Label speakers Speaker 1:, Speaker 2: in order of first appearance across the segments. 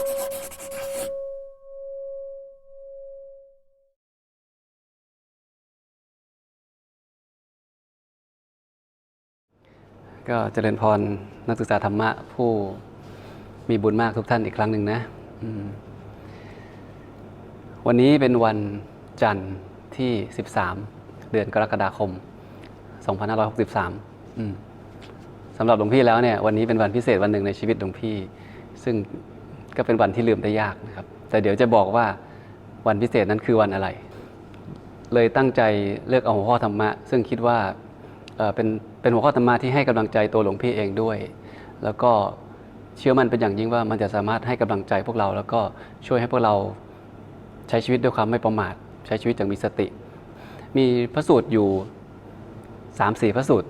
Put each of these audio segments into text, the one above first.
Speaker 1: ก็เจริญพรนักศึกษาธรรมะผู้มีบุญมากทุกท่านอีกครั้งหนึ่งนะวันนี้เป็นวันจันทร์ที่ 13 เดือนกรกฎาคม 2563สำหรับหลวงพี่แล้วเนี่ยวันนี้เป็นวันพิเศษวันหนึ่งในชีวิตหลวงพี่ ซึ่ง ก็เป็นวันที่ลืมได้ยากนะครับ แต่เดี๋ยวจะบอกว่าวันพิเศษนั้นคือวันอะไร เลยตั้งใจเลือกเอาหัวข้อธรรมะ ซึ่งคิดว่าเเป็นเป็นหัวข้อธรรมะที่ให้กำลังใจตัวหลวงพี่เองด้วย แล้วก็เชื่อมั่นเป็นอย่างยิ่งว่ามันจะสามารถให้กำลังใจพวกเรา แล้วก็ช่วยให้พวกเราใช้ชีวิตด้วยความไม่ประมาท ใช้ชีวิตอย่างมีสติ มีพระสูตรอยู่3ามสี่พระสูตร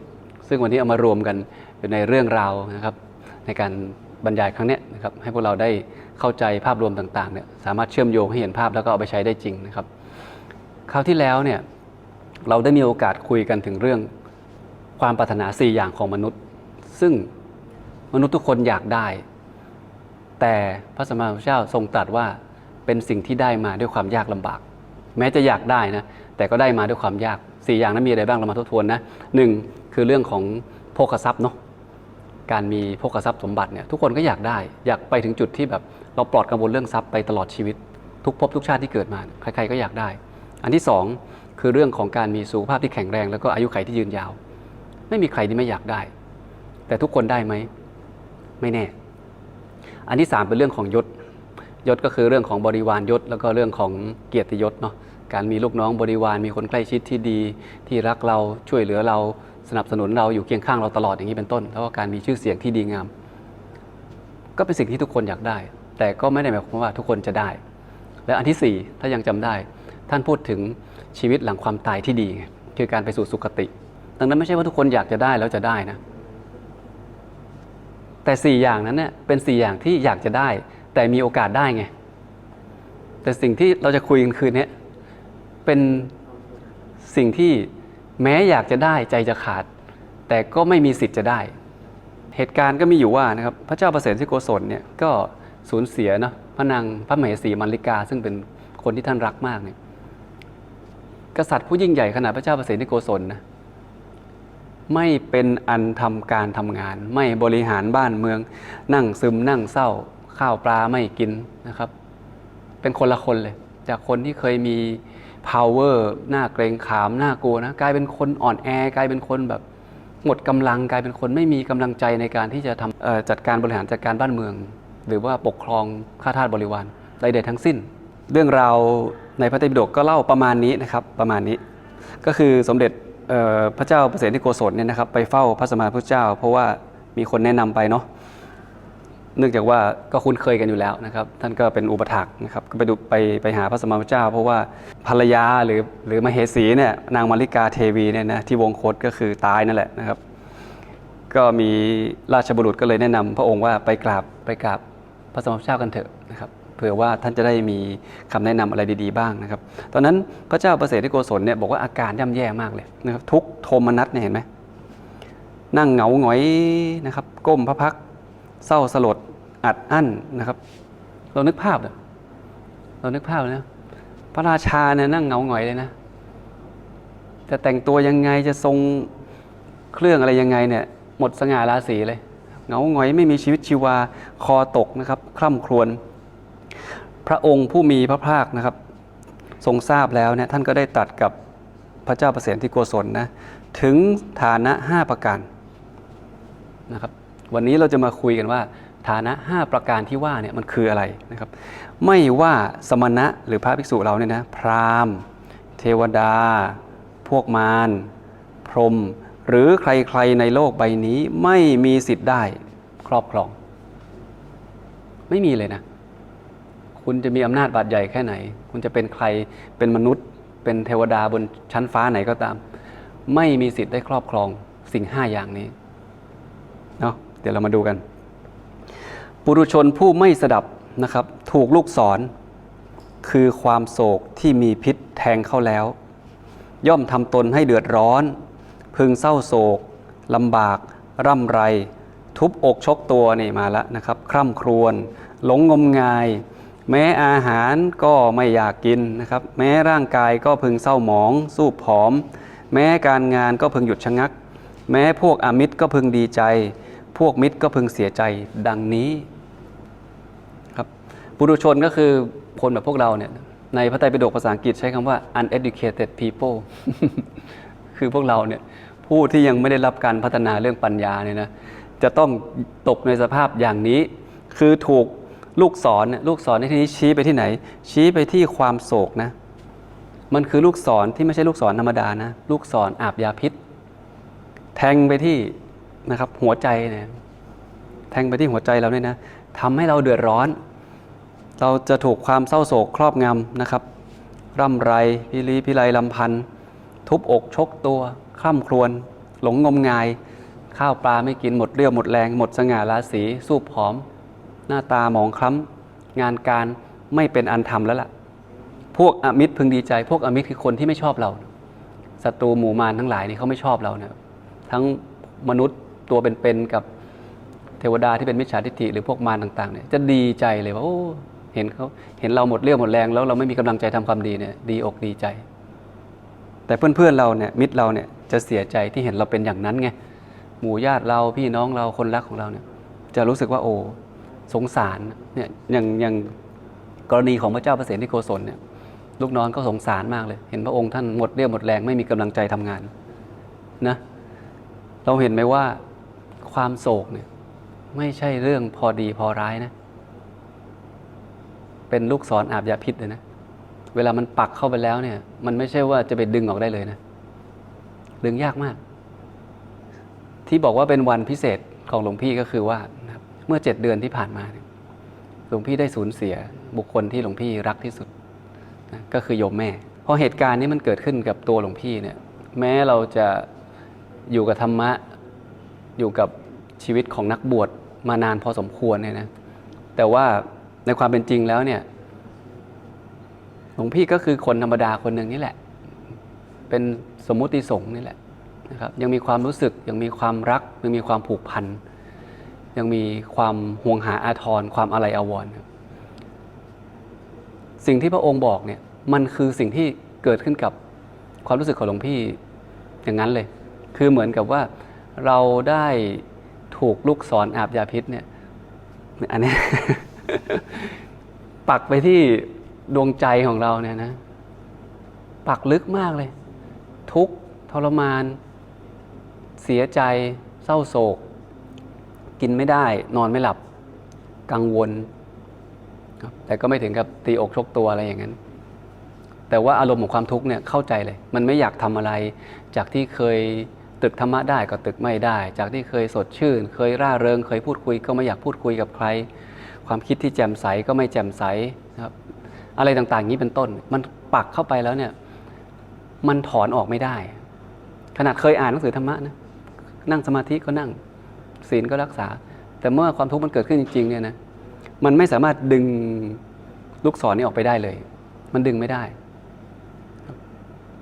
Speaker 1: ซึ่งวันนี้เอามารวมกันอยู่ในเรื่องราวนะครับ ในการ บรรยายครั้งนี้นะครับให้พวกเราได้เข้าใจภาพรวมต่างๆเนี่ยสามารถเชื่อมโยงให้เห็นภาพแล้วก็เอาไปใช้ได้จริงนะครับ คราวที่แล้วเนี่ยเราได้มีโอกาสคุยกันถึงเรื่องความปรารถนา 4 อย่างของมนุษย์ ซึ่งมนุษย์ทุกคนอยากได้ แต่พระสัมมาสัมพุทธเจ้าทรงตรัสว่าเป็นสิ่งที่ได้มาด้วยความยากลำบาก แม้จะอยากได้นะแต่ก็ได้มาด้วยความยาก 4 อย่างนั้นมีอะไรบ้างเรามาทบทวนนะหนึ่งคือเรื่องของโภคทรัพย์เนาะ การมีโภคทรัพย์สมบัติเนี่ยทุกคนก็อยากได้ อยากไปถึงจุดที่แบบเราปลอดกังวลเรื่องทรัพย์ไปตลอดชีวิต ทุกภพทุกชาติที่เกิดมาใครๆก็อยากได้ อันที่สองคือเรื่องของการมีสุขภาพที่แข็งแรง แล้วก็อายุขัยที่ยืนยาว ไม่มีใครที่ไม่อยากได้ แต่ทุกคนได้ไหมไม่แน่ อันที่สามเป็นเรื่องของยศยศก็คือเรื่องของบริวารยศ แล้วก็เรื่องของเกียรติยศเนาะการมีลูกน้องบริวารมีคนใกล้ชิดที่ดี ที่รักเราช่วยเหลือเรา สนับสนุนเราอยู่เคียงข้างเราตลอดอย่างนี้เป็นต้น แล้วก็การมีชื่อเสียงที่ดีงาม ก็เป็นสิ่งที่ทุกคนอยากได้ แต่ก็ไม่ได้หมายความว่าทุกคนจะได้ และอันที่สี่ถ้ายังจำได้ ท่านพูดถึงชีวิตหลังความตายที่ดีไงคือการไปสู่สุคติ ดังนั้นไม่ใช่ว่าทุกคนอยากจะได้แล้วจะได้นะ แต่สี่อย่างนั้นเนี่ยเป็นสี่อย่างที่อยากจะได้ แต่มีโอกาสได้ไงแต่สิ่งที่เราจะคุยกันคืนนี้เป็นสิ่งที่ แม้อยากจะได้ใจจะขาด แต่ก็ไม่มีสิทธิ์จะได้ เหตุการณ์ก็มีอยู่ว่านะครับพระเจ้าประเสริฐที่โกศลเนี่ยก็สูญเสียเนาะพระนางพระมเหสีมัลลิกา ซึ่งเป็นคนที่ท่านรักมากเนี่ยกษัตริย์ผู้ยิ่งใหญ่ขนาดพระเจ้าประเสริฐที่โกศลนะไม่เป็นอันทำการทำงาน ไม่บริหารบ้านเมือง นั่งซึมนั่งเศร้า ข้าวปลาไม่กินนะครับ เป็นคนละคนเลย จากคนที่เคยมี power หน้าเกรงขามหน้ากลัวนะกลายเป็นคนอ่อนแอกลายเป็นคนแบบหมดกำลังกลายเป็นคนไม่มีกำลังใจในการที่จะทำจัดการบริหารจัดการบ้านเมือง หรือว่าปกครองข้าทาสบริวารใดๆทั้งสิ้น เรื่องราวในพระไตรปิฎกก็เล่าประมาณนี้นะครับประมาณนี้ ก็คือสมเด็จพระเจ้าประเสริฐที่โกศลเนี่ยนะครับไปเฝ้าพระสมมาพุทธเจ้า เพราะว่ามีคนแนะนำไปเนาะ เนื่องจากว่าก็คุ้นเคยกันอยู่แล้วนะครับ ท่านก็เป็นอุปถักนะครับก็ไปดูไปไปหาพระสมมาเจ้า เพราะว่าภรรยาหรือหรือมเหสีเนี่ยนางมาริกาเทวีเนี่ยนะที่วงคตก็คือตายนั่นแหละนะครับ ก็มีราชบุรุษก็เลยแนะนำพระองค์ว่าไปกราบไปกราบพระสมมาเจ้ากันเถอะนะครับเผื่อว่าท่านจะได้มีคำแนะนำอะไรดีๆบ้างนะครับ ตอนนั้นพระเจ้าประเสริฐที่โกศลเนี่ยบอกว่าอาการย่ำแย่มากเลยนะครับทุกโทมนัสเนี่ยเห็นไหมนั่งเหงาหงอยนะครับก้มพระพัก เศร้าสลดอัดอั้นนะครับ เรานึกภาพเลยเรานึกภาพเลยนะพระราชาเนี่ยนั่งเหงาหงอยเลยนะจะแต่งตัวยังไงจะทรงเครื่องอะไรยังไงเนี่ย หมดสง่าราศีเลยเหงาหงอยไม่มีชีวิตชีวาคอตกนะครับ คร่ำครวญพระองค์ผู้มีพระภาคนะครับ ทรงทราบแล้วเนี่ยท่านก็ได้ตัดกับพระเจ้าประเสริฐที่โกศลนะถึงฐานะ 5 ประการนะครับ วันนี้เราจะมาคุยกันว่า ฐานะ 5 ประการที่ว่าเนี่ยมันคืออะไรนะครับ ไม่ว่าสมณะหรือพระภิกษุเราเนี่ยนะพราหมณ์ เทวดา พวกมารพรหมหรือใครๆในโลกใบนี้ไม่มีสิทธิ์ได้ครอบครอง ไม่มีเลยนะ คุณจะมีอำนาจบาดใหญ่แค่ไหน คุณจะเป็นใครเป็นมนุษย์ เป็นเทวดาบนชั้นฟ้าไหนก็ตาม ไม่มีสิทธิ์ได้ครอบครองสิ่งห้าอย่างนี้เนาะ เดี๋ยวเรามาดูกัน ปุรุชนผู้ไม่สดับนะครับ ถูกลูกศร คือความโศกที่มีพิษแทงเข้าแล้ว ย่อมทำตนให้เดือดร้อน พึงเศร้าโศกลำบาก ร่ำไร ทุบอกชกตัวนี่มาแล้วนะครับ คร่ำครวญหลงงมงาย แม้อาหารก็ไม่อยากกินนะครับ แม้ร่างกายก็พึงเศร้าหมอง สู้ผอม แม้การงานก็พึงหยุดชะงัก แม้พวกอมิตรก็พึงดีใจ พวกมิตรก็พึงเสียใจดังนี้ครับปุถุชนก็คือคนแบบพวกเราเนี่ยในพระไตรปิฎกภาษาอังกฤษใช้คำว่า uneducated people คือพวกเราเนี่ยผู้ที่ยังไม่ได้รับการพัฒนาเรื่องปัญญาเนี่ยนะจะต้องตกในสภาพอย่างนี้ คือถูกลูกศรเนี่ยลูกศรในที่นี้ชี้ไปที่ไหน ชี้ไปที่ความโศกนะ มันคือลูกศรที่ไม่ใช่ลูกศรธรรมดานะ ลูกศรอาบยาพิษ แทงไปที่ นะครับ หัวใจเนี่ยแทงไปที่หัวใจเราเนี่ยนะทำให้เราเดือดร้อน เราจะถูกความเศร้าโศกครอบงำนะครับ ร่ำไรพิลีพิไรลำพันธ์ทุบอกชกตัวคร่ำครวญหลงงมงาย ข้าวปลาไม่กินหมดเรี่ยวหมดแรง หมดสง่าราศีสู้ผอม หน้าตาหมองคล้ำงานการไม่เป็นอันทำแล้วล่ะ พวกอมิตรพึงดีใจ พวกอมิตรคือคนที่ไม่ชอบเราศัตรูหมู่มารทั้งหลายนี่เขาไม่ชอบเราเนะทั้งมนุษย์ ตัวเป็นๆกับเทวดาที่เป็นมิจฉาทิฏฐิหรือพวกมารต่างๆเนี่ยจะดีใจเลยว่าโอ้เห็นเขาเห็นเราหมดเรี่ยวหมดแรง แล้วเราไม่มีกำลังใจทำความดีเนี่ยดีอกดีใจ แต่เพื่อนๆเราเนี่ยมิตรเราเนี่ยจะเสียใจที่เห็นเราเป็นอย่างนั้นไงหมู่ญาติเราพี่น้องเราคนรักของเราเนี่ยจะรู้สึกว่าโอ้สงสารเนี่ยอย่างอย่างกรณีของพระเจ้าประเสนิโกศลเนี่ยลูกน้องก็สงสารมากเลย เห็นพระองค์ท่านหมดเรี่ยวหมดแรงไม่มีกำลังใจทำงานนะเราเห็นไหมว่า ความโศกเนี่ยไม่ใช่เรื่องพอดีพอร้ายนะ เป็นลูกศรอาบยาพิษเลยนะ เวลามันปักเข้าไปแล้วเนี่ย มันไม่ใช่ว่าจะไปดึงออกได้เลยนะ ดึงยากมาก ที่บอกว่าเป็นวันพิเศษของหลวงพี่ก็คือว่า เมื่อเจ็ดเดือนที่ผ่านมาเนี่ยหลวงพี่ได้สูญเสียบุคคลที่หลวงพี่รักที่สุดนะก็คือโยมแม่พอเหตุการณ์นี้มันเกิดขึ้นกับตัวหลวงพี่เนี่ย แม้เราจะอยู่กับธรรมะอยู่กับ ชีวิตของนักบวชมานานพอสมควรเนี่ยนะแต่ว่าในความเป็นจริงแล้วเนี่ยหลวงพี่ก็คือคนธรรมดาคนหนึ่งนี่แหละ เป็นสมมุติสงฆ์นี่แหละนะครับยังมีความรู้สึกยังมีความรักยังมีความผูกพันยังมีความห่วงหาอาทรความอะไรอาวรณ์สิ่งที่พระองค์บอกเนี่ยมันคือสิ่งที่เกิดขึ้นกับความรู้สึกของหลวงพี่อย่างนั้นเลย คือเหมือนกับว่าเราได้ ถูกลูกศรอาบยาพิษเนี่ยอันนี้ ปักไปที่ดวงใจของเราเนี่ยนะ ปักลึกมากเลย ทุกทรมาน เสียใจ เศร้าโศก กินไม่ได้ นอนไม่หลับ กังวลครับแต่ก็ไม่ถึงกับตีอกชกตัวอะไรอย่างนั้น แต่ว่าอารมณ์ของความทุกข์เนี่ยเข้าใจเลย มันไม่อยากทำอะไรจากที่เคย ตึกธรรมะได้ก็ตึกไม่ได้ จากที่เคยสดชื่น เคยร่าเริง เคยพูดคุยก็ไม่อยากพูดคุยกับใคร ความคิดที่แจ่มใสก็ไม่แจ่มใสนะครับอะไรต่างๆนี้เป็นต้น มันปักเข้าไปแล้วเนี่ยมันถอนออกไม่ได้ ขนาดเคยอ่านหนังสือธรรมะนะนั่งสมาธิก็นั่งศีลก็รักษา แต่เมื่อความทุกข์มันเกิดขึ้นจริงๆเนี่ยนะมันไม่สามารถดึงลูกศรนี้ออกไปได้เลย มันดึงไม่ได้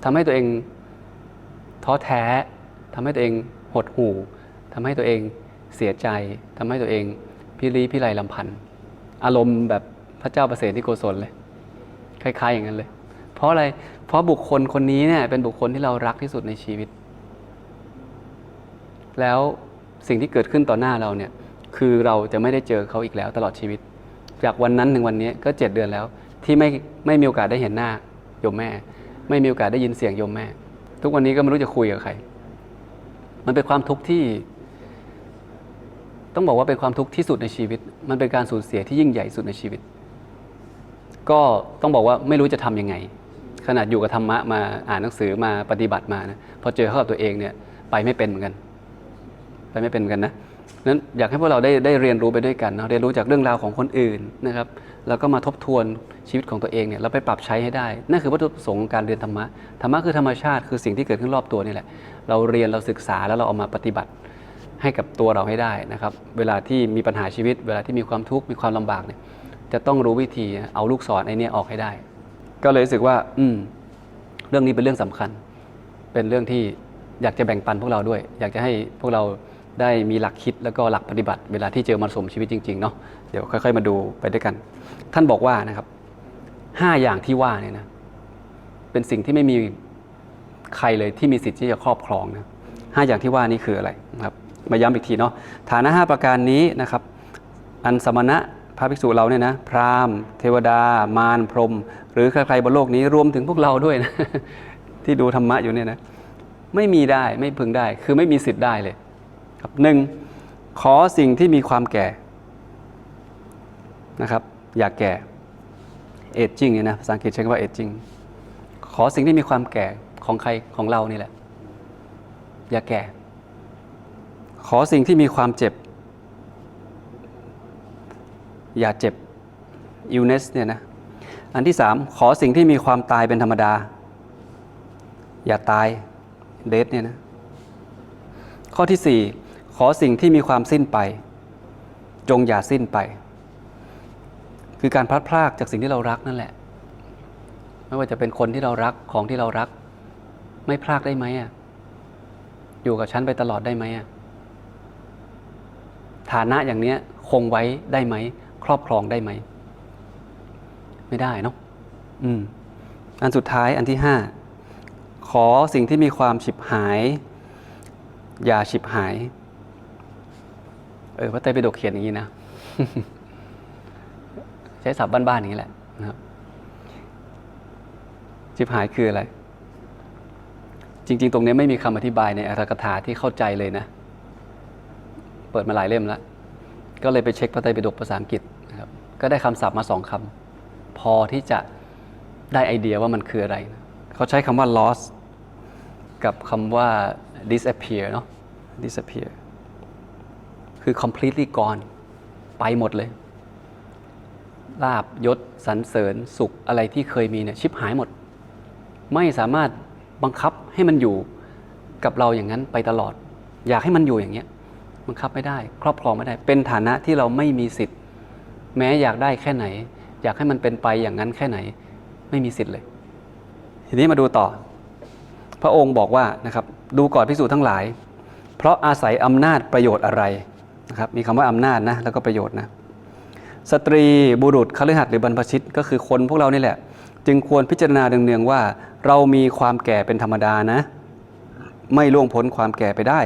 Speaker 1: ทำให้ตัวเองท้อแท้ ทำให้ตัวเองหดหู่ทำให้ตัวเองเสียใจทำให้ตัวเองพิรีพิไรลำพันธ์อารมณ์แบบพระเจ้าประเสริฐที่โกศลเลย คล้าย ๆ อย่างนั้นเลย เพราะอะไร เพราะบุคคลคนนี้เนี่ยเป็นบุคคลที่เรารักที่สุดในชีวิต แล้วสิ่งที่เกิดขึ้นต่อหน้าเราเนี่ย คือเราจะไม่ได้เจอเขาอีกแล้วตลอดชีวิต จากวันนั้นถึงวันนี้ก็เจ็ดเดือนแล้ว ที่ไม่ไม่มีโอกาสได้เห็นหน้าโยมแม่ ไม่มีโอกาสได้ยินเสียงโยมแม่ ทุกวันนี้ก็ไม่รู้จะคุยกับใคร มันเป็นความทุกข์ที่ ต้องบอกว่าเป็นความทุกข์ที่สุดในชีวิต มันเป็นการสูญเสียที่ยิ่งใหญ่สุดในชีวิต ก็ต้องบอกว่าไม่รู้จะทำยังไง ขนาดอยู่กับธรรมะมาอ่านหนังสือมาปฏิบัติมานะพอเจอเข้ากับตัวเองเนี่ย ไปไม่เป็นเหมือนกัน ไปไม่เป็นเหมือนกันนะ นั้นอยากให้พวกเราได้ได้เรียนรู้ไปด้วยกันเนาะเรียนรู้จากเรื่องราวของคนอื่นนะครับแล้วก็มาทบทวนชีวิตของตัวเองเนี่ยเราไปปรับใช้ให้ได้ นั่นคือวัตถุประสงค์ของการเรียนธรรมะธรรมะคือธรรมชาติคือสิ่งที่เกิดขึ้นรอบตัวนี่แหละ เราเรียนเราศึกษาแล้วเราเอามาปฏิบัติให้กับตัวเราให้ได้นะครับ เวลาที่มีปัญหาชีวิต เวลาที่มีความทุกข์มีความลำบากเนี่ยจะต้องรู้วิธีเอาลูกศรไอ้เนี่ยออกให้ได้ ก็เลยรู้สึกว่า อืม เรื่องนี้เป็นเรื่องสำคัญ เป็นเรื่องที่อยากจะแบ่งปันพวกเราด้วย อยากจะให้พวกเรา ได้มีหลักคิดแล้วก็หลักปฏิบัติ เวลาที่เจอมรสุมชีวิตจริงๆเนาะเดี๋ยวค่อย ๆ มาดูไปด้วยกัน ท่านบอกว่านะครับห้าอย่างที่ว่าเนี่ยนะเป็นสิ่งที่ไม่มีใครเลยที่มีสิทธิ์ที่จะครอบครองนะห้าอย่างที่ว่านี้คืออะไรนะครับมาย้ำอีกทีเนาะฐานะห้าประการนี้นะครับ อันสมณะพระภิกษุเราเนี่ยนะพราหมณ์ เทวดา มารพรหมหรือใครๆบนโลกนี้รวมถึงพวกเราด้วยนะที่ดูธรรมะอยู่เนี่ยนะไม่มีได้ไม่พึงได้ คือไม่มีสิทธิ์ได้เลย ครับหนึ่งขอสิ่งที่มีความแก่นะครับ อย่าแก่เอจจิ้งเนี่ยนะภาษาอังกฤษใช้คำว่าเอจจิ้งขอสิ่งที่มีความแก่ของใครของเรานี่แหละ อย่าแก่ ขอสิ่งที่มีความเจ็บ อย่าเจ็บ illness เนี่ยนะอันที่สามขอสิ่งที่มีความตายเป็นธรรมดา อย่าตาย death เนี่ยนะข้อที่สี่ ขอสิ่งที่มีความสิ้นไป จงอย่าสิ้นไป คือการพลัดพรากจากสิ่งที่เรารักนั่นแหละ ไม่ว่าจะเป็นคนที่เรารักของที่เรารัก ไม่พลากได้ไหมอะอยู่กับฉันไปตลอดได้ไหมอะฐานะอย่างเนี้ยคงไว้ได้ไหม ครอบครองได้ไหม ไม่ได้เนาะอืมอันสุดท้ายอันที่ห้าขอสิ่งที่มีความฉิบหาย อย่าฉิบหาย เออพระไตรปิฎกเขียนอย่างนี้นะ ใช้ศัพท์บ้านๆอย่างนี้แหละนะครับฉิบหายคืออะไร จริง ๆ ตรงนี้ไม่มีคำอธิบายในอรรถกถาที่เข้าใจเลยนะ เปิดมาหลายเล่มแล้ว ก็เลยไปเช็คพระไตรปิฎกภาษาอังกฤษนะครับ ก็ได้คำศัพท์มาสองคำพอที่จะได้ไอเดียว่ามันคืออะไรนะเขาใช้คำว่า loss กับคำว่า disappear เนาะ disappear คือ completely gone ไปหมดเลย ลาบยศสรรเสริญสุขอะไรที่เคยมีเนี่ยชิบหายหมด ไม่สามารถบังคับให้มันอยู่กับเราอย่างนั้นไปตลอด อยากให้มันอยู่อย่างเงี้ยบังคับไม่ได้ ครอบครองไม่ได้ เป็นฐานะที่เราไม่มีสิทธิ์ แม้อยากได้แค่ไหน อยากให้มันเป็นไปอย่างนั้นแค่ไหน ไม่มีสิทธิ์เลย ทีนี้มาดูต่อ พระองค์บอกว่านะครับ ดูก่อนภิกษุทั้งหลาย เพราะอาศัยอำนาจประโยชน์อะไร นะครับมีคำว่าอำนาจนะแล้วก็ประโยชน์นะสตรีบุรุษคฤหัสถ์หรือบรรพชิตก็คือคนพวกเรานี่แหละ จึงควรพิจารณาเนืองๆว่า เรามีความแก่เป็นธรรมดานะ ไม่ล่วงพ้นความแก่ไปได้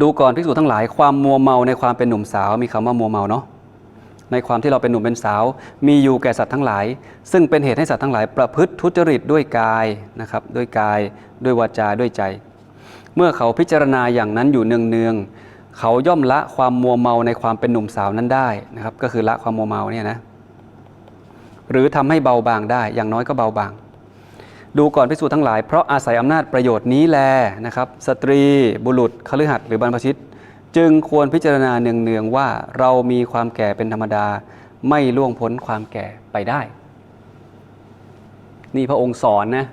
Speaker 1: ดูก่อนภิกษุทั้งหลายความมัวเมาในความเป็นหนุ่มสาว มีคำว่ามัวเมาเนาะในความที่เราเป็นหนุ่มเป็นสาว มีอยู่แก่สัตว์ทั้งหลาย ซึ่งเป็นเหตุให้สัตว์ทั้งหลาย ประพฤติทุจริตด้วยกายนะครับด้วยกายด้วยวาจาด้วยใจ เมื่อเขาพิจารณาอย่างนั้นอยู่เนืองๆเขาย่อมละความมัวเมาในความเป็นหนุ่มสาวนั้นได้นะครับ ก็คือละความมัวเมาเนี่ยนะหรือทำให้เบาบางได้ อย่างน้อยก็เบาบาง ดูก่อนพิสูจน์ทั้งหลาย เพราะอาศัยอำนาจประโยชน์นี้แลนะครับ สตรี บุรุษคฤหัสถ์หรือบรรพชิต จึงควรพิจารณาเนืองๆว่าเรามีความแก่เป็นธรรมดา ไม่ล่วงพ้นความแก่ไปได้ นี่พระองค์สอนนะ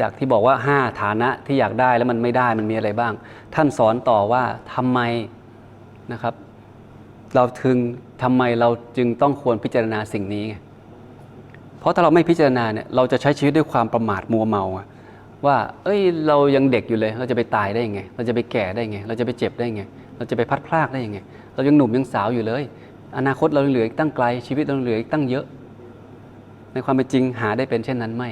Speaker 1: จากที่บอกว่าห้าฐานะที่อยากได้แล้วมันไม่ได้มันมีอะไรบ้าง ท่านสอนต่อว่าทำไมนะครับ เราถึงทำไมเราจึงต้องควรพิจารณาสิ่งนี้ เพราะถ้าเราไม่พิจารณาเนี่ยเราจะใช้ชีวิตด้วยความประมาทมัวเมาว่า เอ้ย เรายังเด็กอยู่เลย เราจะไปตายได้ยังไง เราจะไปแก่ได้ยังไง เราจะไปเจ็บได้ยังไง เราจะไปพัดพลากได้ยังไง เรายังหนุ่มยังสาวอยู่เลย อนาคตเราเหลืออีกตั้งไกล ชีวิตเราเหลืออีกตั้งเยอะ ในความเป็นจริงหาได้เป็นเช่นนั้นไม่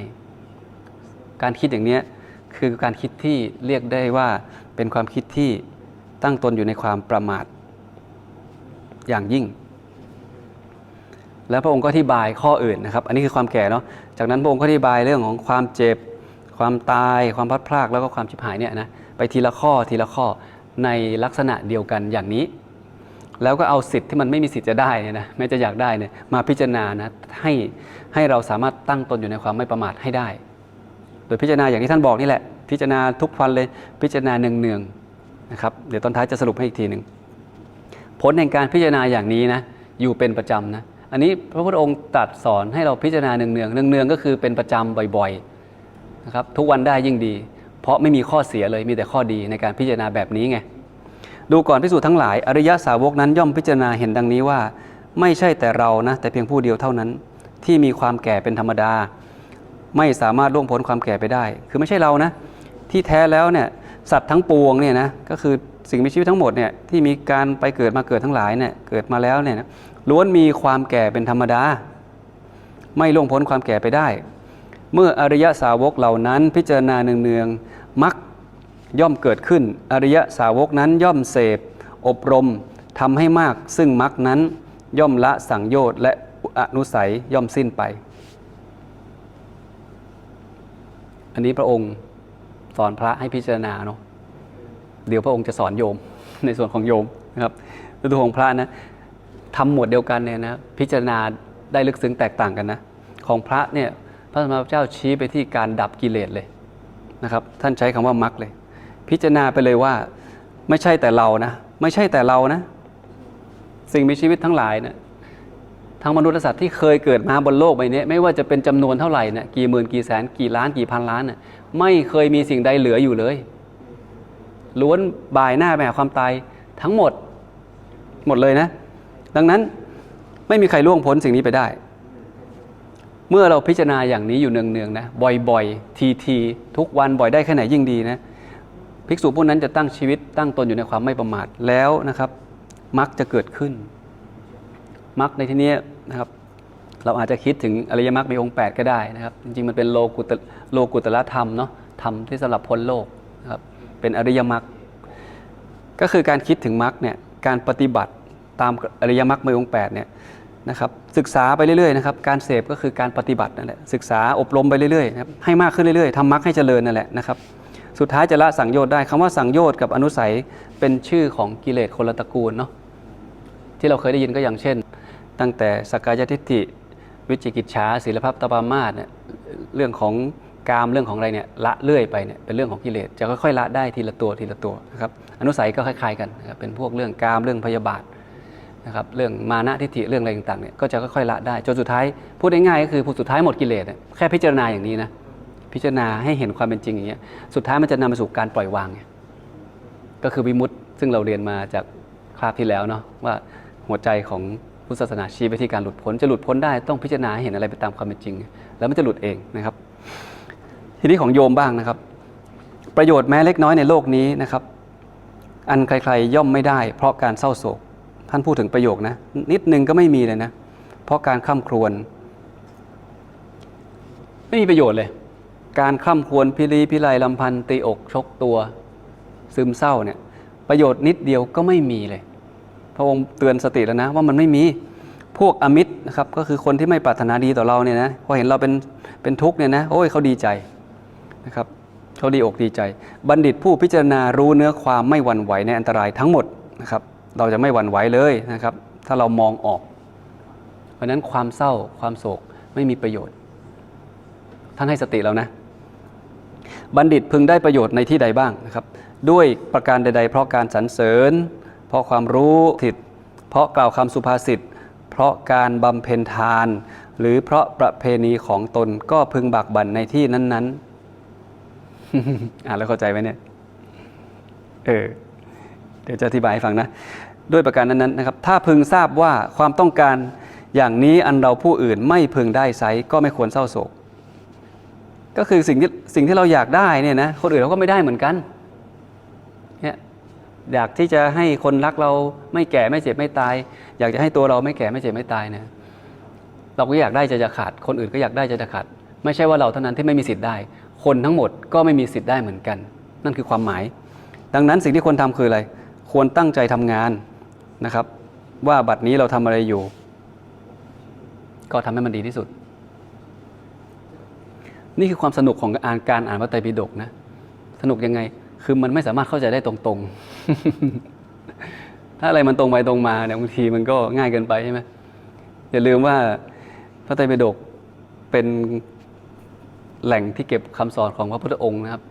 Speaker 1: การคิดอย่างนี้คือการคิดที่เรียกได้ว่าเป็นความคิดที่ตั้งตนอยู่ในความประมาทอย่างยิ่ง แล้วพระองค์ก็อธิบายข้ออื่นนะครับ อันนี้คือความแก่เนาะ จากนั้นพระองค์ก็อธิบายเรื่องของความเจ็บ ความตาย ความพัดพรากแล้วก็ความชิบหายเนี่ยนะไปทีละข้อทีละข้อในลักษณะเดียวกันอย่างนี้ แล้วก็เอาสิทธิ์ที่มันไม่มีสิทธิ์จะได้เนี่ยนะแม้จะอยากได้เนี่ยมาพิจารณานะให้ให้เราสามารถตั้งตนอยู่ในความไม่ประมาทให้ได้ โดยพิจารณาอย่างที่ท่านบอกนี่แหละ พิจารณาทุกวันเลยพิจารณาเนืองๆนะครับเดี๋ยวตอนท้ายจะสรุปให้อีกทีหนึ่งผลแห่งการพิจารณาอย่างนี้นะอยู่เป็นประจำนะอันนี้พระพุทธองค์ตรัดสอนให้เราพิจารณาเนืองๆเนืองๆก็คือเป็นประจำบ่อยๆนะครับทุกวันได้ยิ่งดี เพราะไม่มีข้อเสียเลยมีแต่ข้อดีในการพิจารณาแบบนี้ไงดูก่อนพิสูจน์ทั้งหลาย อริยสาวกนั้นย่อมพิจารณาเห็นดังนี้ว่า ไม่ใช่แต่เรานะแต่เพียงผู้เดียวเท่านั้น ที่มีความแก่เป็นธรรมดา ไม่สามารถล่วงพ้นความแก่ไปได้ คือไม่ใช่เรานะ ที่แท้แล้วเนี่ยสัตว์ทั้งปวงเนี่ยนะก็คือสิ่งมีชีวิตทั้งหมดเนี่ยที่มีการไปเกิดมาเกิดทั้งหลายเนี่ยเกิดมาแล้วเนี่ยนะล้วนมีความแก่เป็นธรรมดา ไม่ล่วงพ้นความแก่ไปได้ เมื่ออริยสาวกเหล่านั้นพิจารณาเนืองๆมักย่อมเกิดขึ้น อริยสาวกนั้นย่อมเสพ อบรมทำให้มาก ซึ่งมักนั้นย่อมละสังโยชน์และอนุสัยย่อมสิ้นไป อันนี้พระองค์สอนพระให้พิจารณาเนาะเดี๋ยวพระองค์จะสอนโยมในส่วนของโยมนะครับในตัวของพระนะทำหมวดเดียวกันเนี่ยนะพิจารณาได้ลึกซึ้งแตกต่างกันนะ ของพระเนี่ยพระสมมาเจ้าชี้ไปที่การดับกิเลสเลยนะครับ ท่านใช้คำว่ามรรคเลย พิจารณาไปเลยว่าไม่ใช่แต่เรานะ ไม่ใช่แต่เรานะ สิ่งมีชีวิตทั้งหลายนะ ทั้งมนุษย์และสัตว์ที่เคยเกิดมาบนโลกใบนี้ไม่ว่าจะเป็นจำนวนเท่าไหร่นะกี่หมื่นกี่แสนกี่ล้านกี่พันล้านนะ่ะไม่เคยมีสิ่งใดเหลืออยู่เลย ล้วนบ่ายหน้าไปหาความตายทั้งหมด หมดเลยนะ ดังนั้นไม่มีใครล่วงพ้นสิ่งนี้ไปได้ เมื่อเราพิจารณาอย่างนี้อยู่เนืองๆนะบ่อยๆทีๆทุกวันบ่อยได้แค่ไหนยิ่งดีนะภิกษุพวกนั้นจะตั้งชีวิตตั้งตนอยู่ในความไม่ประมาทแล้วนะครับ มักจะเกิดขึ้น มักในที่นี้นะครับเราอาจจะคิดถึงอริยมรรคมีองค์ 8 ก็ได้นะครับ จริงๆมันเป็นโลกุตโลกุตละธรรมเนาะธรรมที่สำหรับพ้นโลกนะครับเป็นอริยมรรคก็คือการคิดถึงมรรคเนี่ยการปฏิบัติตามอริยมรรคมีองค์8เนี่ยนะครับศึกษาไปเรื่อยๆนะครับการเสพก็คือการปฏิบัตินั่นแหละศึกษาอบรมไปเรื่อยๆนะครับให้มากขึ้นเรื่อยๆทำมรรคให้เจริญนั่นแหละนะครับสุดท้ายจะละสังโยชน์ได้คำว่าสังโยชน์กับอนุสัยเป็นชื่อของกิเลสคนละตระกูลเนาะที่เราเคยได้ยินก็อย่างเช่น ตั้งแต่สกายทิฏฐิวิจิกิจฉาศีลพัพตปามาสเนี่ยเรื่องของกามเรื่องของอะไรเนี่ยละเรื่อยไปเนี่ยเป็นเรื่องของกิเลสจะค่อยๆละได้ทีละตัวทีละตัวนะครับอนุสัยก็คล้ายๆกันนะครับเป็นพวกเรื่องกามเรื่องพยาบาทนะครับเรื่องมานะทิฏฐิเรื่องอะไรต่างๆเนี่ยก็จะค่อยๆละได้จนสุดท้ายพูดง่ายๆก็คือผู้สุดท้ายหมดกิเลสแค่พิจารณาอย่างนี้นะพิจารณาให้เห็นความเป็นจริงอย่างเงี้ยสุดท้ายมันจะนำไปสู่การปล่อยวางไงก็คือวิมุตติซึ่งเราเรียนมาจากคราบที่แล้วเนาะว่าหัวใจของ พุทธศาสนาชี้ไปที่การหลุดพ้นจะหลุดพ้นได้ต้องพิจารณาเห็นอะไรไปตามความเป็นจริง แล้วมันจะหลุดเองนะครับ ทีนี้ของโยมบ้างนะครับ ประโยชน์แม้เล็กน้อยในโลกนี้นะครับ อันใครๆย่อมไม่ได้ เพราะการเศร้าโศก ท่านพูดถึงประโยคนะ นิดนึงก็ไม่มีเลยนะ เพราะการข้ามครวญไม่มีประโยชน์เลย การข้ามครวญพิรีพิไรลำพันธ์ตีอกชกตัว ซึมเศร้าเนี่ยประโยชน์นิดเดียวก็ไม่มีเลย พระองค์เตือนสติแล้วนะว่ามันไม่มีพวกอมิตรนะครับก็คือคนที่ไม่ปรารถนาดีต่อเราเนี่ยนะพอเห็นเราเป็นเป็นทุกข์เนี่ยนะโอ้ยเขาดีใจนะครับเขาดีอกดีใจ บัณฑิตผู้พิจารณารู้เนื้อความไม่หวั่นไหวในอันตรายทั้งหมดนะครับเราจะไม่หวั่นไหวเลยนะครับ ถ้าเรามองออก เพราะนั้นความเศร้าความโศกไม่มีประโยชน์ ท่านให้สติแล้วนะบัณฑิตพึงได้ประโยชน์ในที่ใดบ้างนะครับ ด้วยประการใด ๆ เพราะการสรรเสริญ เพราะความรู้ผิดเพราะกล่าวคำสุภาษิต เพราะการบำเพ็ญทาน หรือเพราะประเพณีของตนก็พึงบักบั่นในที่นั้น ๆ อ่านแล้วเข้าใจไหมเนี่ย เออ เดี๋ยวจะอธิบายให้ฟังนะ ด้วยประการนั้นๆนะครับ ถ้าพึงทราบว่าความต้องการอย่างนี้อันเราผู้อื่นไม่พึงได้ไซก็ไม่ควรเศร้าโศก ก็คือสิ่งที่สิ่งที่เราอยากได้เนี่ยนะ คนอื่นเขาก็ไม่ได้เหมือนกัน เนี่ย อยากที่จะให้คนรักเราไม่แก่ไม่เจ็บไม่ตาย อยากจะให้ตัวเราไม่แก่ไม่เจ็บไม่ตายเนี่ยเราก็อยากได้จะจะขาด คนอื่นก็อยากได้จะจะขาด ไม่ใช่ว่าเราเท่านั้นที่ไม่มีสิทธิ์ได้ คนทั้งหมดก็ไม่มีสิทธิ์ได้เหมือนกัน นั่นคือความหมาย ดังนั้นสิ่งที่ควรทำคืออะไร ควรตั้งใจทำงานนะครับ ว่าบัดนี้เราทำอะไรอยู่ ก็ทำให้มันดีที่สุด นี่คือความสนุกของการการอ่านพระไตรปิฎกนะสนุกยังไง คือมันไม่สามารถเข้าใจได้ตรงๆ ถ้าอะไรมันตรงไปตรงมาเนี่ยบางทีมันก็ง่ายเกินไปใช่ไหมอย่าลืมว่าพระไตรปิฎกเป็นแหล่งที่เก็บคำสอนของพระพุทธองค์นะครับ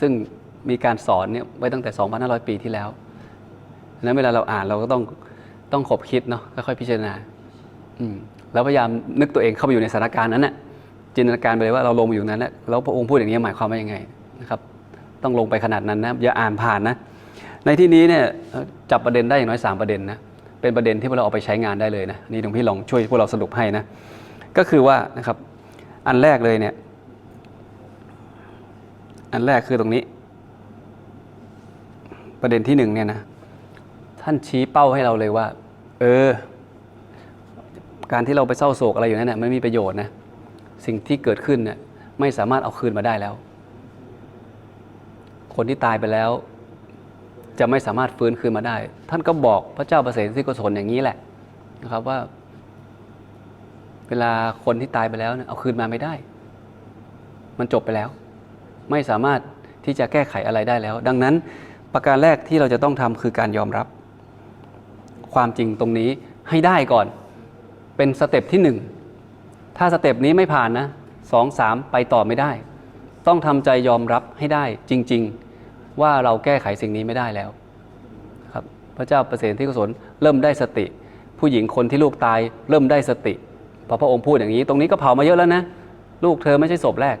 Speaker 1: ซึ่งมีการสอนเนี่ยไว้ตั้งแต่ 2,500 ปีที่แล้วดังนั้นเวลาเราอ่านเราก็ต้องต้องขบคิดเนาะค่อยๆพิจารณาอืมแล้วพยายามนึกตัวเองเข้าไปอยู่ในสถานการณ์นั้นน่ะจินตนาการไปเลยว่าเราลงอยู่นั้นแล้วแล้วพระองค์พูดอย่างนี้หมายความว่ายังไงนะครับ ต้องลงไปขนาดนั้นนะอย่าอ่านผ่านนะ ในที่นี้เนี่ยจับประเด็นได้อย่างน้อย 3 ประเด็นนะเป็นประเด็นที่พวกเราเอาไปใช้งานได้เลยนะนี่หลวงพี่ลองช่วยพวกเราสรุปให้นะก็คือว่านะครับอันแรกเลยเนี่ยอันแรกคือตรงนี้ ประเด็นที่หนึ่งเนี่ยนะท่านชี้เป้าให้เราเลยว่า เออ การที่เราไปเศร้าโศกอะไรอยู่นั่นน่ะไม่มีประโยชน์นะสิ่งที่เกิดขึ้นเนี่ยไม่สามารถเอาคืนมาได้แล้ว คนที่ตายไปแล้ว จะไม่สามารถฟื้นคืนมาได้ ท่านก็บอกพระเจ้าประเสริฐที่กุศลอย่างนี้แหละนะครับว่า เวลาคนที่ตายไปแล้วเนี่ยเอาคืนมาไม่ได้ มันจบไปแล้ว ไม่สามารถที่จะแก้ไขอะไรได้แล้ว ดังนั้นประการแรกที่เราจะต้องทำคือการยอมรับ ความจริงตรงนี้ให้ได้ก่อน เป็นสเต็ปที่หนึ่งถ้าสเต็ปนี้ไม่ผ่านนะสองสามไปต่อไม่ได้ ต้องทำใจยอมรับให้ได้จริง ๆ ว่าเราแก้ไขสิ่งนี้ไม่ได้แล้วครับพระเจ้าประเสริฐที่กุศลเริ่มได้สติ ผู้หญิงคนที่ลูกตายเริ่มได้สติพอพระองค์พูดอย่างนี้ ตรงนี้ก็เผามาเยอะแล้วนะ ลูกเธอไม่ใช่ศพแรก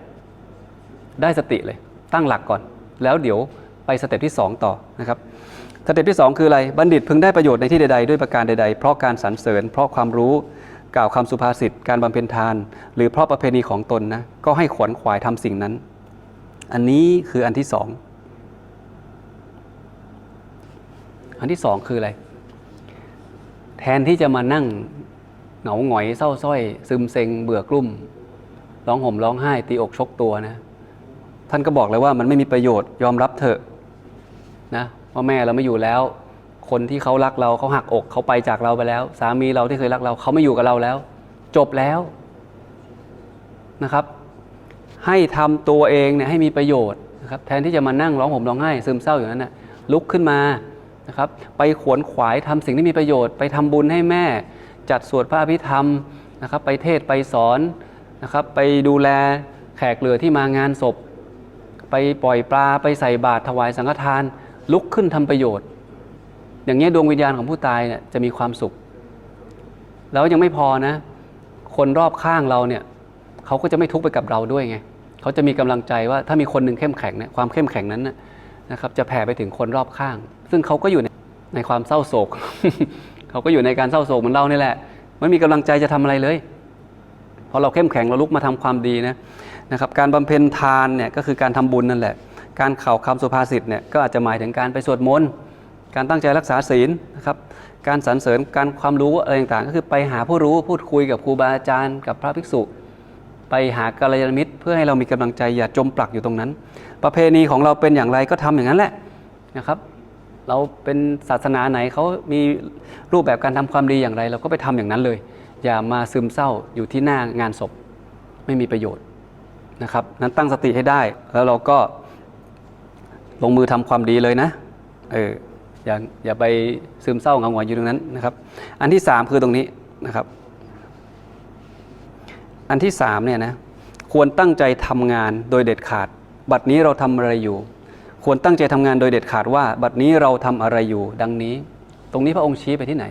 Speaker 1: ได้สติเลย ตั้งหลักก่อน แล้วเดี๋ยวไปสเต็ปที่ 2 ต่อนะครับสเต็ปที่ 2 คืออะไรบัณฑิตพึงได้ประโยชน์ในที่ใดๆ ด้วยประการใด ๆ เพราะการสรรเสริญ เพราะความรู้กล่าวคำสุภาษิตการบำเพ็ญทาน หรือเพราะประเพณีของตนนะก็ให้ขวนขวายทำสิ่งนั้น อันนี้คืออันที่สอง อันที่สองคืออะไร แทนที่จะมานั่งเหงาหงอยเศร้าส้อย ซึมเซ็งเบื่อกลุ่ม ร้องห่มร้องไห้ ตีอกชกตัวนะ ท่านก็บอกเลยว่ามันไม่มีประโยชน์ยอมรับเถอะนะว่าแม่เราไม่อยู่แล้ว คนที่เขารักเราเขาหักอกเขาไปจากเราไปแล้ว สามีเราที่เคยรักเราเขาไม่อยู่กับเราแล้ว จบแล้วนะครับ ให้ทำตัวเองเนี่ยให้มีประโยชน์นะครับแทนที่จะมานั่งร้องห่มร้องไห้ซึมเศร้าอยู่นั้นนะลุกขึ้นมา นะครับไปขวนขวายทำสิ่งที่มีประโยชน์ ไปทำบุญให้แม่ จัดสวดพระอภิธรรมนะครับไปเทศไปสอนนะครับไปดูแลแขกเหลือที่มางานศพ ไปปล่อยปลาไปใส่บาตรถวายสังฆทาน ลุกขึ้นทำประโยชน์ อย่างนี้ดวงวิญญาณของผู้ตายเนี่ยจะมีความสุข แล้วยังไม่พอนะ คนรอบข้างเราเนี่ยเขาก็จะไม่ทุกข์ไปกับเราด้วยไงเขาจะมีกำลังใจว่าถ้ามีคนหนึ่งเข้มแข็งเนี่ยความเข้มแข็งนั้นนะ นะครับจะแผ่ไปถึงคนรอบข้าง ซึ่งเขาก็อยู่ในในความเศร้าโศก เขาก็อยู่ในการเศร้าโศกเหมือนเรานี่แหละไม่มีกำลังใจจะทำอะไรเลยพอเราเข้มแข็งเราลุกมาทำความดีนะนะครับการบำเพ็ญทานเนี่ยก็คือการทำบุญนั่นแหละ การเข่าคำสุภาษิตเนี่ยก็อาจจะหมายถึงการไปสวดมนต์การตั้งใจรักษาศีลนะครับการสรรเสริญการความรู้อะไรต่างๆ ก็คือไปหาผู้รู้พูดคุยกับครูบาอาจารย์ กับพระภิกษุ ไปหากัลยาณมิตร เพื่อให้เรามีกำลังใจอย่าจมปลักอยู่ตรงนั้น ประเพณีของเราเป็นอย่างไรก็ทำอย่างนั้นแหละนะครับเราเป็นศาสนาไหนเขามีรูปแบบการทำความดีอย่างไร เราก็ไปทำอย่างนั้นเลย อย่ามาซึมเศร้าอยู่ที่หน้างานศพไม่มีประโยชน์นะครับ นั้นตั้งสติให้ได้ แล้วเราก็ลงมือทำความดีเลยนะเอออย่าอย่าไปซึมเศร้าเงาหงอยอยู่ตรงนั้นนะครับ อันที่สามคือตรงนี้นะครับ อันที่สามเนี่ยนะควรตั้งใจทำงานโดยเด็ดขาด บัดนี้เราทำอะไรอยู่ ควรตั้งใจทำงานโดยเด็ดขาดว่า บัดนี้เราทำอะไรอยู่ ดังนี้ ตรงนี้พระองค์ชี้ไปที่ไหน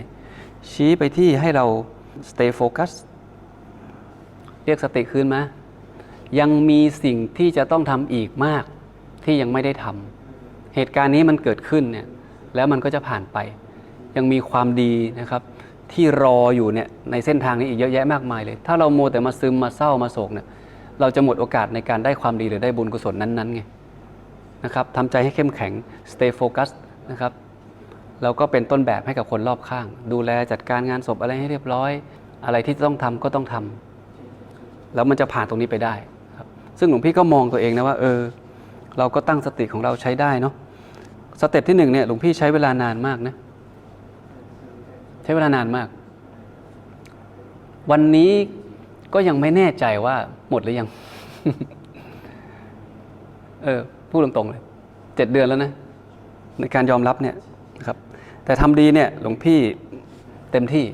Speaker 1: ชี้ไปที่ให้เรา stay focus เรียกสติคืนมายังมีสิ่งที่จะต้องทำอีกมากที่ยังไม่ได้ทำเหตุการณ์นี้มันเกิดขึ้นเนี่ยแล้วมันก็จะผ่านไป ยังมีความดีนะครับ ที่รออยู่เนี่ยในเส้นทางนี้อีกเยอะแยะมากมายเลย ถ้าเราโมแต่มาซึมมาเศร้ามาโศกเนี่ยเราจะหมดโอกาสในการได้ความดีหรือได้บุญกุศลนั้นๆไงนะครับทำใจให้เข้มแข็ง stay focus นะครับเราก็เป็นต้นแบบให้กับคนรอบข้าง ดูแลจัดการงานศพอะไรให้เรียบร้อย อะไรที่ต้องทำก็ต้องทำแล้วมันจะผ่านตรงนี้ไปได้ครับซึ่งหลวงพี่ก็มองตัวเองนะว่าเออ เราก็ตั้งสติของเราใช้ได้เนาะสเต็ปที่หนึ่งเนี่ยหลวงพี่ใช้เวลานานมากนะ ใช้เวลานานมาก วันนี้ก็ยังไม่แน่ใจว่าหมดหรือยัง เออพูดตรงๆเลยเจ็ดเดือนแล้วนะ ในการยอมรับเนี่ยนะครับ แต่ทำดีเนี่ยหลวงพี่เต็มที่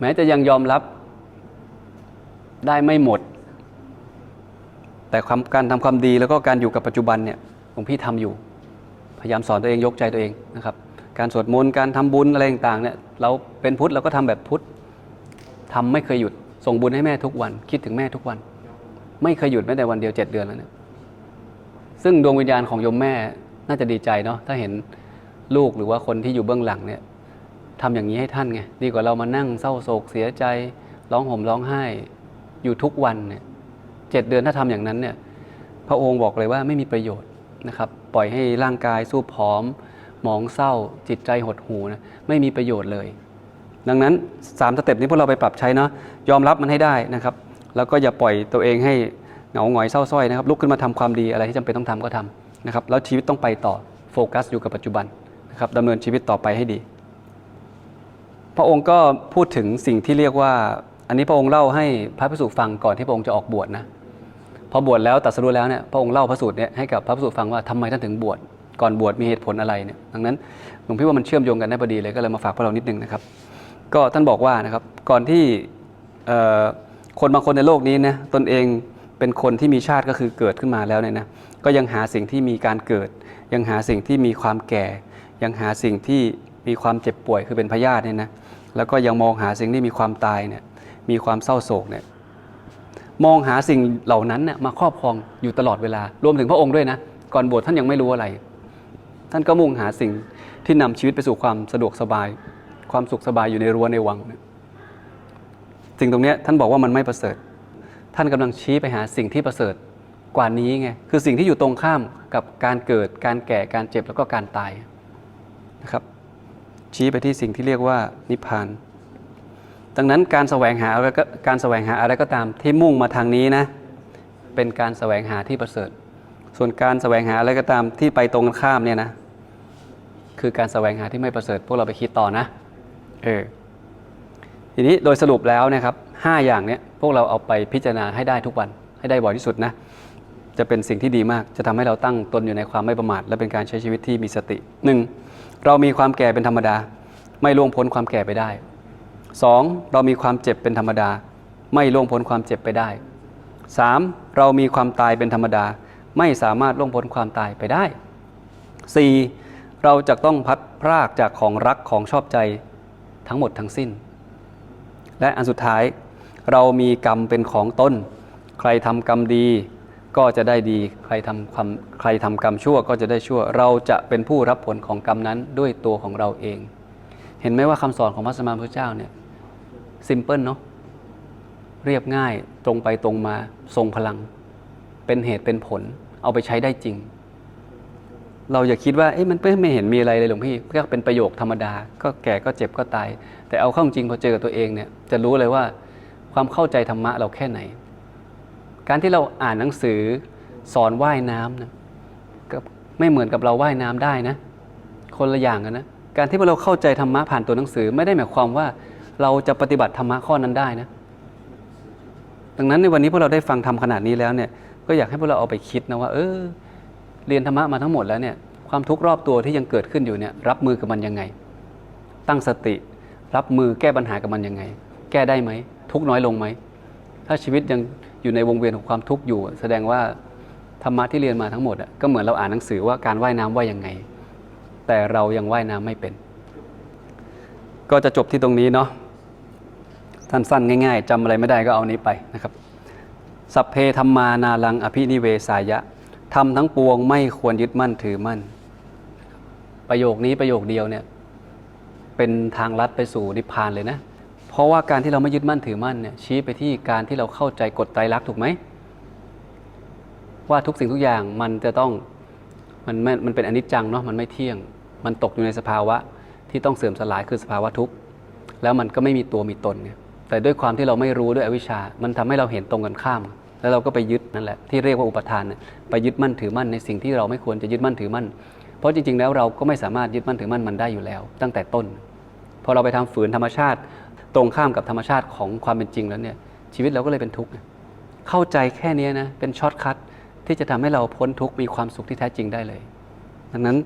Speaker 1: แม้จะยังยอมรับได้ไม่หมด แต่าการทำความดีแล้วก็การอยู่กับปัจจุบันเนี่ยหลวงพี่ทำอยู่ พยายามสอนตัวเองยกใจตัวเองนะครับ การสวดมนต์การทำบุญอะไรต่างๆเนี่ยเราเป็นพุทธเราก็ทำแบบพุทธทำไม่เคยหยุดส่งบุญให้แม่ทุกวัน คิดถึงแม่ทุกวัน ไม่เคยหยุดแม้แต่วันเดียวเจ็ดเดือนแล้วเนี่ยซึ่งดวงวิญญาณของโยมแม่น่าจะดีใจเนาะถ้าเห็นลูกหรือว่าคนที่อยู่เบื้องหลังเนี่ยทำอย่างนี้ให้ท่านไงดีกว่าเรามานั่งเศร้าโศกเสียใจ ร้องห่มร้องไห้ อยู่ทุกวันเนี่ยเจ็ดเดือนถ้าทำอย่างนั้นเนี่ยพระองค์บอกเลยว่าไม่มีประโยชน์นะครับ ปล่อยให้ร่างกายสู้ผอม หมองเศร้า จิตใจหดหูนะไม่มีประโยชน์เลย ดังนั้น3สเต็ปนี้พวกเราไปปรับใช้เนาะยอมรับมันให้ได้นะครับ แล้วก็อย่าปล่อยตัวเองให้เหงาหงอยเศร้าส้อยนะครับลุกขึ้นมาทำความดีอะไรที่จำเป็นต้องทำก็ทำนะครับแล้วชีวิตต้องไปต่อโฟกัสอยู่กับปัจจุบันนะครับดำเนินชีวิตต่อไปให้ดี พระองค์ก็พูดถึงสิ่งที่เรียกว่า อันนี้พระองค์เล่าให้พระภิกษุฟังก่อนที่พระองค์จะออกบวชนะพอบวชแล้วตรัสรู้แล้วเนี่ยพระองค์เล่าพระสูตรเนี่ยให้กับพระภิกษุฟังว่าทำไมท่านถึงบวช ก่อนบวชมีเหตุผลอะไรเนี่ยดังนั้นหลวงพี่ว่ามันเชื่อมโยงกันได้พอดีเลยก็เลยมาฝากพวกเรานิดนึงนะครับ ก็ท่านบอกว่านะครับก่อนที่คนบางคนในโลกนี้นะตนเองเป็นคนที่มีชาติก็คือเกิดขึ้นมาแล้วเนี่ยนะก็ยังหาสิ่งที่มีการเกิด ยังหาสิ่งที่มีความแก่ ยังหาสิ่งที่มีความเจ็บป่วยคือเป็นพยาธิเนี่ยนะแล้วก็ยังมองหาสิ่งที่มีความตายเนี่ยมีความเศร้าโศกเนี่ยมองหาสิ่งเหล่านั้นเนี่ยมาครอบครองอยู่ตลอดเวลารวมถึงพระองค์ด้วยนะก่อนบวชท่านยังไม่รู้อะไร ท่านก็มุ่งหาสิ่งที่นำชีวิตไปสู่ความสะดวกสบาย ความสุขสบายอยู่ในรั้วในวังเนี่ยสิ่งตรงนี้ท่านบอกว่ามันไม่ประเสริฐ ท่านกำลังชี้ไปหาสิ่งที่ประเสริฐกว่านี้ไงคือสิ่งที่อยู่ตรงข้ามกับการเกิดการแก่การเจ็บแล้วก็การตายนะครับ ชี้ไปที่สิ่งที่เรียกว่านิพพานดังนั้นการแสวงหาอะไรก็การแสวงหาอะไรก็ตามที่มุ่งมาทางนี้นะเป็นการแสวงหาที่ประเสริฐ ส่วนการแสวงหาอะไรก็ตามที่ไปตรงข้ามเนี่ยนะ คือการแสวงหาที่ไม่ประเสริฐพวกเราไปคิดต่อนะ เออ ทีนี้โดยสรุปแล้วนะครับห้าอย่างเนี้ยพวกเราเอาไปพิจารณาให้ได้ทุกวันให้ได้บ่อยที่สุดนะ จะเป็นสิ่งที่ดีมาก จะทำให้เราตั้งตนอยู่ในความไม่ประมาท และเป็นการใช้ชีวิตที่มีสติหนึ่งเรามีความแก่เป็นธรรมดา ไม่ล่วงพ้นความแก่ไปได้สองเรามีความเจ็บเป็นธรรมดา ไม่ล่วงพ้นความเจ็บไปได้สามเรามีความตายเป็นธรรมดา ไม่สามารถล่วงพ้นความตายไปได้ 4. เราจะต้องพัดพรากจากของรักของชอบใจทั้งหมดทั้งสิ้น และอันสุดท้ายเรามีกรรมเป็นของตนใครทำกรรมดีก็จะได้ดี ใครทำความใครทำกรรมชั่วก็จะได้ชั่ว เราจะเป็นผู้รับผลของกรรมนั้นด้วยตัวของเราเอง เห็นไหมว่าคำสอนของพระสมมาพุทธเจ้าเนี่ยซิมเพิลเนาะเรียบง่ายตรงไปตรงมาทรงพลัง เป็นเหตุเป็นผล เอาไปใช้ได้จริง เราอย่าคิดว่าเอ๊ะมันไม่เห็นมีอะไรเลยหลวงพี่ก็เป็นประโยคธรรมดา ก็แก่ก็เจ็บก็ตาย แต่เอาเข้าจริงพอเจอกับตัวเองเนี่ยจะรู้เลยว่าความเข้าใจธรรมะเราแค่ไหน การที่เราอ่านหนังสือสอนว่ายน้ำนะก็ไม่เหมือนกับเราว่ายน้ำได้นะ คนละอย่างกันนะการที่เราเข้าใจธรรมะผ่านตัวหนังสือไม่ได้หมายความว่าเราจะปฏิบัติธรรมะข้อนั้นได้นะ ดังนั้นในวันนี้พวกเราได้ฟังทำขนาดนี้แล้วเนี่ย ก็อยากให้พวกเราเอาไปคิดนะว่า เออ เรียนธรรมะมาทั้งหมดแล้วเนี่ยความทุกข์รอบตัวที่ยังเกิดขึ้นอยู่เนี่ยรับมือกับมันยังไง ตั้งสติ รับมือแก้ปัญหากับมันยังไง แก้ได้ไหม ทุกน้อยลงไหม ถ้าชีวิตยังอยู่ในวงเวียนของความทุกข์อยู่ แสดงว่าธรรมะที่เรียนมาทั้งหมดก็เหมือนเราอ่านหนังสือว่าการว่ายน้ำว่ายยังไง แต่เรายังว่ายน้ำไม่เป็น ก็จะจบที่ตรงนี้เนาะสั้นๆ ง่าย ๆจำอะไรไม่ได้ก็เอานี้ไปนะครับ สัพเพธรรมานาลังอภินิเวสายะทำทั้งปวงไม่ควรยึดมั่นถือมั่น ประโยคนี้ประโยคเดียวเนี่ยเป็นทางลัดไปสู่นิพพานเลยนะ เพราะว่าการที่เราไม่ยึดมั่นถือมั่นเนี่ยชี้ไปที่การที่เราเข้าใจกฎไตรลักษณ์ถูกไหม ว่าทุกสิ่งทุกอย่างมันจะต้องมันมมันเป็นอนิจจังเนาะมันไม่เที่ยง มันตกอยู่ในสภาวะที่ต้องเสื่อมสลายคือสภาวะทุกข์แล้วมันก็ไม่มีตัวมีตนเนี่ย แต่ด้วยความที่เราไม่รู้ด้วยอวิชชา มันทำให้เราเห็นตรงกันข้าม แล้วเราก็ไปยึดนั่นแหละที่เรียกว่าอุปทานไปยึดมั่นถือมั่นในสิ่งที่เราไม่ควรจะยึดมั่นถือมั่น เพราะจริงๆ แล้วเราก็ไม่สามารถยึดมั่นถือมั่นมันได้อยู่แล้ว ตั้งแต่ต้น พอเราไปทำฝืนธรรมชาติ ตรงข้ามกับธรรมชาติของความเป็นจริงแล้วเนี่ยชีวิตเราก็เลยเป็นทุกข์เข้าใจแค่นี้นะเป็นช็อตคัทที่จะทำให้เราพ้นทุกข์มีความสุขที่แท้จริงได้เลย ดังนั้น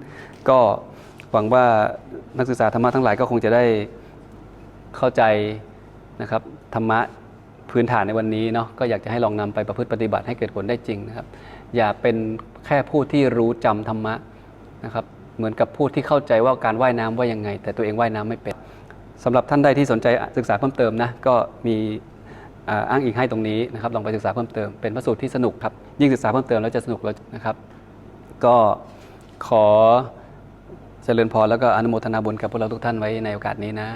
Speaker 1: ก็หวังว่านักศึกษาธรรมะทั้งหลายก็คงจะได้เข้าใจ นะครับธรรมะพื้นฐานในวันนี้เนาะก็อยากจะให้ลองนำไปประพฤติปฏิบัติให้เกิดผลได้จริงนะครับ อย่าเป็นแค่ผู้ที่รู้จำธรรมะนะครับ เหมือนกับผู้ที่เข้าใจว่าการว่ายน้ำว่ายังไง แต่ตัวเองว่ายน้ำไม่เป็นสำหรับท่านใดที่สนใจศึกษาเพิ่มเติมนะก็มีอ้างอิงให้ตรงนี้นะครับลองไปศึกษาเพิ่มเติมเป็นพระสูตรที่สนุกครับยิ่งศึกษาเพิ่มเติมแล้วจะสนุกแล้วนะครับ ก็ขอเจริญพรแล้วก็อนุโมทนาบุญกับพวกเราทุกท่านไว้ในโอกาสนี้นะ